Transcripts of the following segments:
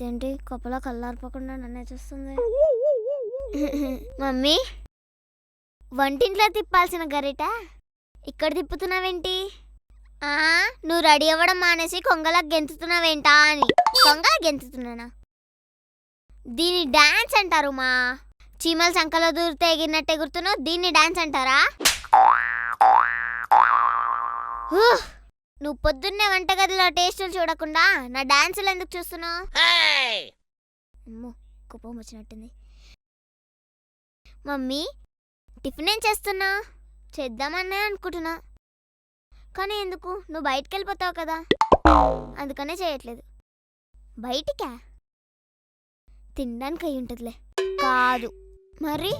కప్పలా కల్లారిపోకుండా నన్నే చూస్తుంది. మమ్మీ వంటింట్లో తిప్పాల్సిన గరిట? ఇక్కడ తిప్పుతున్నావేంటి? ఆ నువ్వు రెడీ అవ్వడం మానేసి కొంగలా గెంతుతున్నావేంటా అని. కొంగలా గెంతుతున్నానా? దీన్ని డాన్స్ అంటారు మా. చీమల సంకలో దూరితే ఎగిరినట్టు ఎగురుతున్నావు దీన్ని డాన్స్ అంటారా? హూ! నువ్వు పొద్దున్నే వంటగదిలో టేస్టులు చూడకుండా నా డాన్సులు ఎందుకు చూస్తున్నావు? అమ్మో కుప్పం వచ్చినట్టుంది. మమ్మీ టిఫిన్ ఏం చేస్తున్నా? చేద్దామనే అనుకుంటున్నా. కానీ ఎందుకు? నువ్వు బయటికి వెళ్ళిపోతావు కదా. అందుకనే చేయట్లేదు. బయటికా? తినడానికి అయి ఉంటుందిలే కాదు. మరి?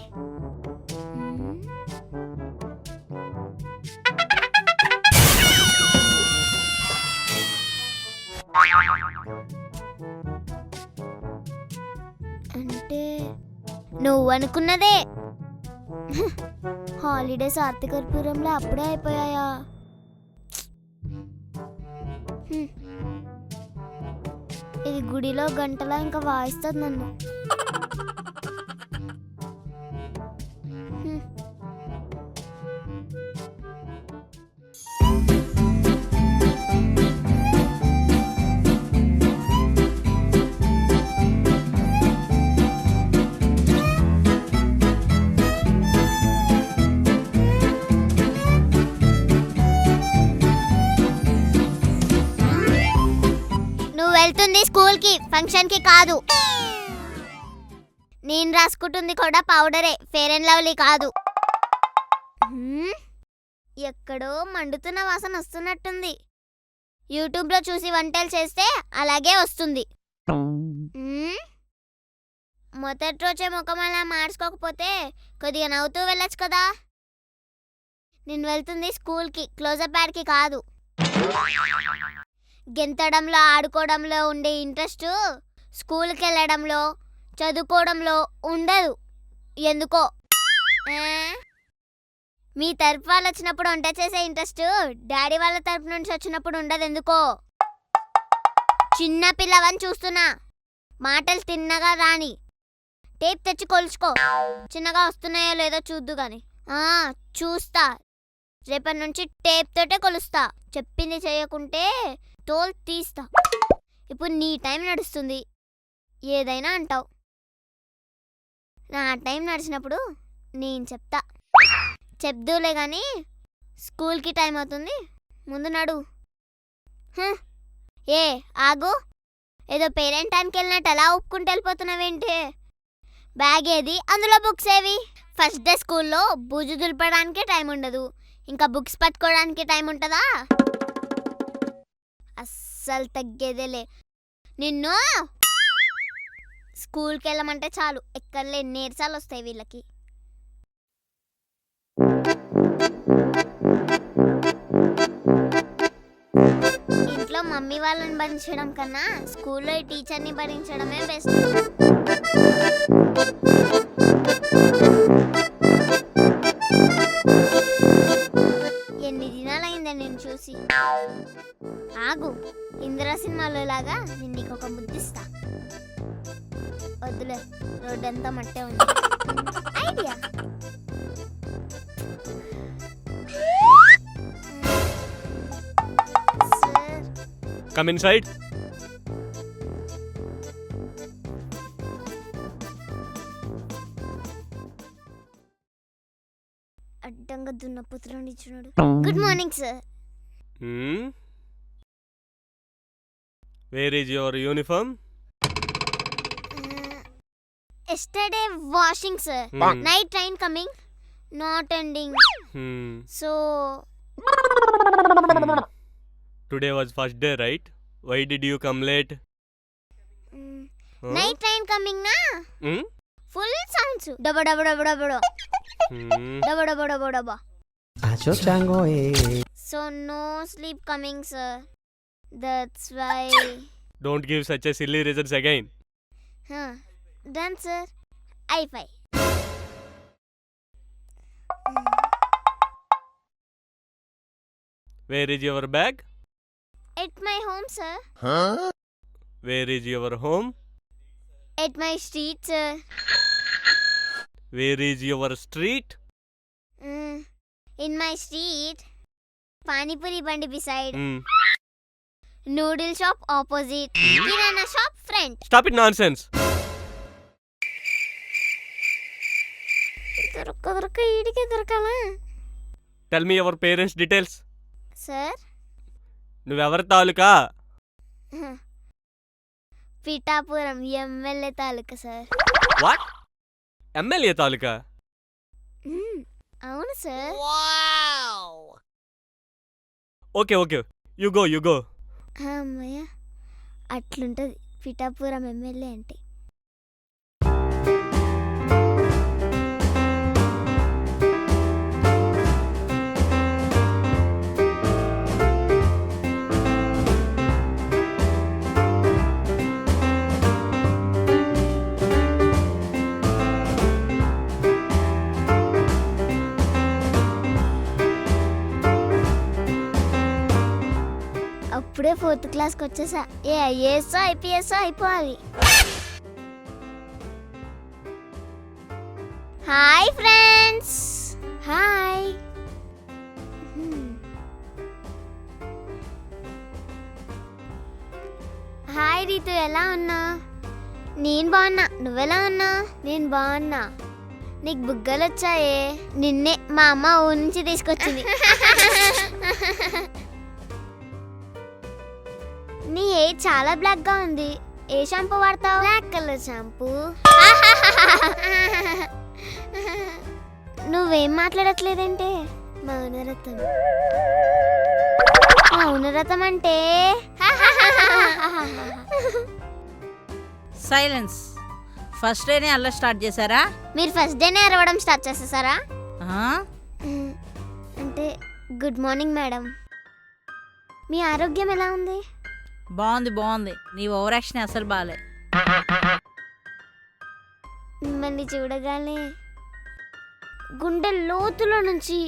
నువ్వు అనుకున్నదే హాలిడేస్ ఆర్తికర్పూరంలో అప్పుడే అయిపోయాయా? ఇది గుడిలో గంటలా ఇంకా వాయిస్తుంది నన్ను. వెళ్తుంది స్కూల్కి ఫంక్షన్కి కాదు. నేను రాసుకుంటుంది కూడా పౌడరే ఫేర్ అండ్ లవ్లీ కాదు. ఎక్కడో మండుతున్న వాసన వస్తున్నట్టుంది. యూట్యూబ్లో చూసి వంటలు చేస్తే అలాగే వస్తుంది. మొదటి రోజే ముఖం అలా మార్చుకోకపోతే కొద్దిగా నవ్వుతూ వెళ్ళొచ్చు కదా. నేను వెళ్తుంది స్కూల్కి క్లోజప్ యాడ్కి కాదు. గెంతడంలో ఆడుకోవడంలో ఉండే ఇంట్రెస్ట్ స్కూల్కి వెళ్ళడంలో చదువుకోవడంలో ఉండదు. ఎందుకో? మీ తరపు వాళ్ళు వచ్చినప్పుడు వంట చేసే ఇంట్రెస్ట్ డాడీ వాళ్ళ తరపు నుంచి వచ్చినప్పుడు ఉండదు ఎందుకో చిన్న పిల్లవని చూస్తున్నా. మాటలు తిన్నగా రాని. టేప్ తెచ్చి కొలుచుకో. చిన్నగా వస్తున్నాయో లేదో చూద్దు గాని. ఆ, చూస్తా. రేపటి నుంచి టేప్ తోటే కొలుస్తా. చెప్పింది చేయకుంటే తోలు తీస్తా. ఇప్పుడు నీ టైం నడుస్తుంది. ఏదైనా అంటావు. నా టైం నడిచినప్పుడు నేను చెప్తా. చెప్దూలే కానీ స్కూల్కి టైం అవుతుంది. ముందు నడు. ఏ ఆగు. ఏదో పేరెంట్ టైంకి వెళ్ళినట్టు ఎలా ఒప్పుకుంటూ వెళ్ళిపోతున్నావేంటి? బ్యాగ్ ఏది? అందులో బుక్స్ ఏవి? ఫస్ట్ డే స్కూల్లో బూజు దులపడానికి టైం ఉండదు. ఇంకా బుక్స్ పట్టుకోవడానికి టైం ఉంటుందా? అస్సలు తగ్గేదేలే. నిన్ను? స్కూల్కి వెళ్ళమంటే చాలు ఎక్కడలే నేర్చాలు వస్తాయి వీళ్ళకి. ఇంట్లో మమ్మీ వాళ్ళని భరించడం కన్నా స్కూల్లో ఈ టీచర్ని భరించడమే బెస్ట్. లాగా నేను నీకు ఒక ముద్దిస్తా. వద్దులే రోడ్డంతా మట్టే ఉంది. ఐడియా? Sir Come inside. అడ్డంగా దున్నపుత్రులు ఇచ్చినాడు. Good morning sir Hmm? Where is your uniform? Yesterday washing sir Hmm. Night train coming not ending Hmm. So Hmm. Today was first day, right? Why did you come late? Huh? Night train coming నా Hmm? Full sounds డబ డబ డబ డబ డబ Hmm. డబ డబ డబ eh. So no sleep coming sir That's why. Don't give such a silly reasons again. Huh. Done, sir. I five. Hmm. Where is your bag? At my home, sir. Huh? Where is your home? At my street, sir. Where is your street? Mm, in my street. Panipuri bandi beside. Mm. Noodle shop opposite kirana shop front stop it nonsense దొరక దొరక ఈడికి దొరకాలా? Tell me your parents details sir నువ్వెవరి taluka? Pithapuram MLA తాలూకా sir what MLA తాలూకా? మ్మ్, అవును sir okay okay you go you go అమ్మయ్య అట్లుంటుంది. Pithapuram MLA అంటే. అప్పుడే ఫోర్త్ క్లాస్కి వచ్చేసా ఏ ఐఏఎస్ ఐపీఎస్ అయిపోవాలి hi friends hi hi Ritu ఎలా ఉన్నా నేను బాగున్నా నువ్వెలా ఉన్నా నేను బాగున్నా నీకు బుగ్గలు వచ్చాయే నిన్నే మా అమ్మ ఊరి నుంచి తీసుకొచ్చింది నీ హెయిర్ చాలా బ్లాక్గా ఉంది. ఏ షాంపూ వాడతావు? Black colour shampoo. నువ్వేం మాట్లాడట్లేదంటే? మౌనరథం మౌనరథం అంటే? సైలెన్స్. ఫస్ట్ డేనే అలా స్టార్ట్ చేశారా? మీరు ఫస్ట్ డేనే అరవడం స్టార్ట్ చేసేసారా? అంటే గుడ్ మార్నింగ్ మేడం. మీ ఆరోగ్యం ఎలా ఉంది? బాగుంది బాగుంది. నీ ఓవర్ యాక్షన్ అసలు బాలే. మిమ్మల్ని చూడగానే గుండె లోతులో నుంచి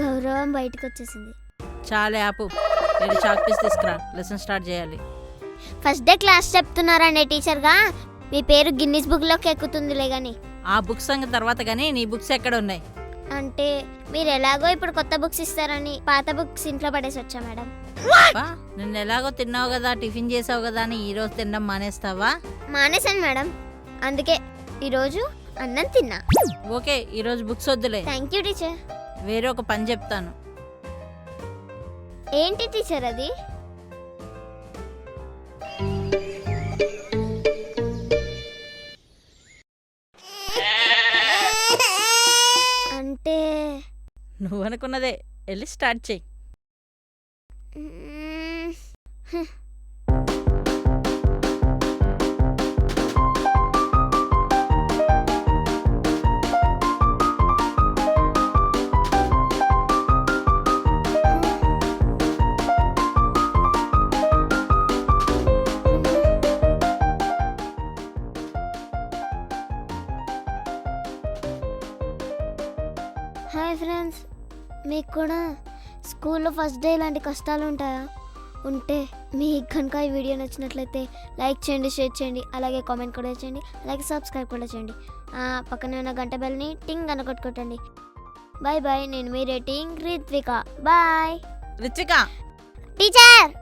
గౌరవం బయటకు వచ్చేసింది. చాలే ఆపు. వెళ్ళి చాక్ పీస్ తీసుకురా. లెసన్ స్టార్ట్ చేయాలి. ఫస్ట్ డే క్లాస్ చెప్తున్నారండి టీచర్గా. మీ పేరు గిన్నిస్ బుక్లోకి ఎక్కుతుందిలే కానీ ఆ బుక్స్ సంగతి తర్వాత కానీ నీ బుక్స్ ఎక్కడ ఉన్నాయి? అంటే మీరు ఎలాగో ఇప్పుడు కొత్త బుక్స్ ఇస్తారని పాత బుక్స్ ఇంట్లో పడేసి వచ్చా మేడం. నిన్న ఎలాగో తిన్నావు కదా టిఫిన్ చేసావు కదా అని ఈ రోజు తినడం మానేస్తావా? మానేశాను మేడం. అందుకే ఈరోజు అన్నం తిన్నా. ఓకే ఈ రోజు బుక్స్ వద్దులే. థ్యాంక్ యూ టీచర్ వేరే ఒక పని చెప్తాను. ఏంటి టీచర్ అది? అంటే నువ్వు అనుకున్నదే వెళ్ళి స్టార్ట్ చేయి. హాయ్ ఫ్రెండ్స్ మీకు కూడా స్కూల్లో ఫస్ట్ డే ఇలాంటి కష్టాలు ఉంటాయా? ఉంటే మీకు కనుక ఈ వీడియో నచ్చినట్లయితే లైక్ చేయండి షేర్ చేయండి అలాగే కామెంట్ కూడా చేయండి అలాగే సబ్స్క్రైబ్ కూడా చేయండి. పక్కనే ఉన్న గంట బెల్ని టింగ్ అని కొట్టుకోటండి. బాయ్ బాయ్ నేను మీ rating Ritvika. Bye. Richika teacher!